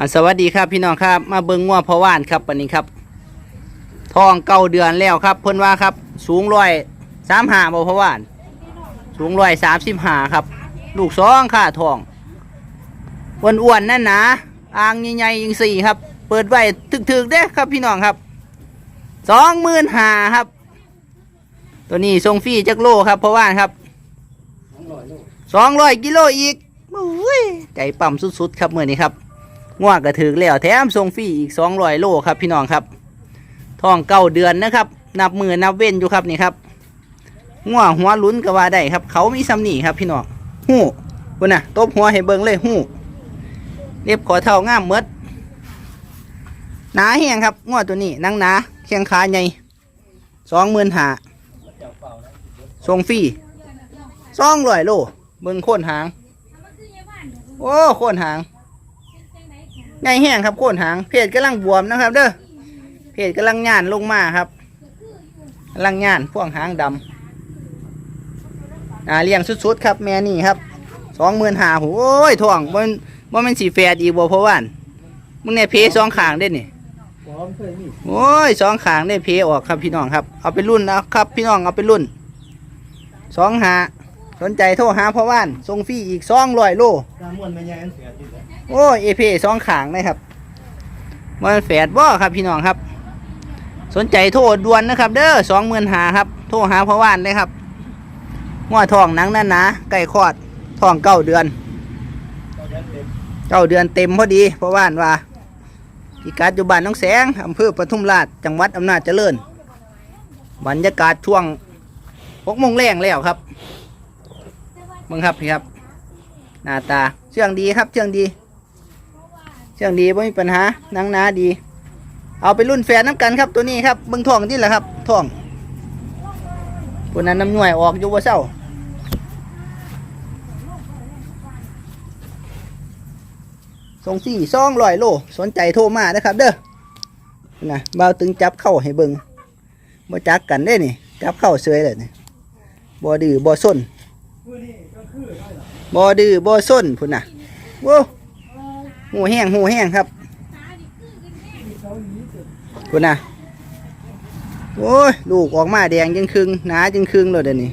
อ่าสวัสดีครับพี่น้องครับ มาเบิ้งงัวพอว่านครับวันนี้ครับทองเก้าเดือนแล้วครับเพิ่นว่าครับ สูงร้อยสามหาบ่พอว่าน สูงร้อยสามสิบหาครับ ลูกสองค่าทองอ้วนอ้วนๆนั่นนะอ่างใหญ่ๆยิงสี่ครับ เปิดไว้ถึกๆเด้ครับพี่น้องครับสองหมื่นหาครับ ตัวนี้ทรงฟรีจักโลครับพอว่านครับสองร้อยกิโลอีกโอ้ยใจปั่มสุดๆครับเมื่อนี้ครับ ง่วงกระถือแล้วแถมส่งฟรีอีกสองร้อยโลครับพี่น้องครับทองเก้าเดือนนะครับ นับมือนับเว้นอยู่ครับนี่ครับง่วงหัวลุ้นก็ว่าได้ครับ เขามีซ้ำนี่ครับพี่น้องหู้บุญน่ะตบหัวให้เบิ่งเลยหู้เรียบขอเท่างามเมดหนาแห้งครับง่วตัวนี้นังหนาเคียงขาใหญ่สองหมื่นหาส่งฟรีสองร้อยโลเบิ่งโค่นหาง โอ้โค่นหาง ใหญ่แห้งครับโค่นหาง เพจกำลังบวมนะครับ เด้อเพจกำลังย่านลงมาครับกำลังย่านพ่วงหางดำอ่าเลี้ยงสุดๆครับ แม่นี่ครับสองหมื่นหาโอ้ยท่องมันมันเป็นสีแฟดอีกบ่เพราะว่านมึงเนี่ยเพสองขางได้นี่โอ้ยสองขางได้เพออกครับพี่น้องครับ เอาไปรุ่นนะครับ พี่น้องเอาไปรุ่นสองหา สนใจโทรหาพ่อว่านส่งฟรีอีกสองร้อยโลน้ำมันไม่แย่งเสียดีเลยโอ้เอเพสองขางนะครับมันแฝดบ่ครับพี่น้องครับ สนใจโทรด่วนนะครับ เด้อสองหมื่นหาครับ โทรหาพ่อว่านเลยครับหัวทองหนังนั่นนะไก่คลอดทองเก้าเดือนตอนนี้เต็มเก้าเดือนเต็มพอดีพ่อว่านว่าพิกัดอยู่บ้านน้องแสงอำเภอปทุมราชจังหวัดอำนาจเจริญบรรยากาศช่วงหกโมงแรงแล้วครับ มึงครับพี่ครับ หน้าตาเชื่องดีครับเชื่องดี เชื่องดีไม่มีปัญหานังหนาดี เอาไปรุ่นแฟนน้ำกันครับตัวนี้ครับเบิ้งทองที่แหละครับทองพวนั้นน้ำหน่วยออกอยู่ว่าเศร้าส่งสี่ซองลอยโล สนใจโทรมานะครับ เด้อนะเบาวตึงจับเข้าให้เบิงบ่จักกันได้นี่จับเข้าเสยเลยนี่บ่ดื้อบ่ส้น บ่ดื้อบ่ส้นพุ่นน่ะโว้หูแห้งหูแห้งครับคุณน่ะโอ้ยลูกออกมาแดงยังครึ่งหนายังครึ่งเลยเดี๋ยวนี้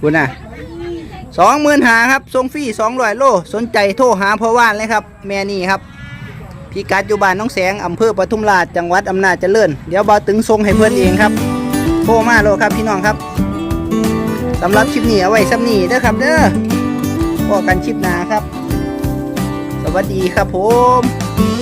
คุณน่ะสองหมื่นหาครับส่งฟรีสองร้อยโล สนใจโทรหาพ่อว่านเลยครับ แม่นี่ครับพิกัดอยู่บ้านน้องแสงอำเภอปทุมราชจังหวัดอำนาจเจริญ เดี๋ยวบาวตึงส่งให้เพื่อนเองครับ โทรมาโลครับพี่น้องครับ สำหรับคลิปนี้เอาไว้ซ้ำนี้เด้อครับเด้อพอกันคลิปหน้าครับ สวัสดีครับผม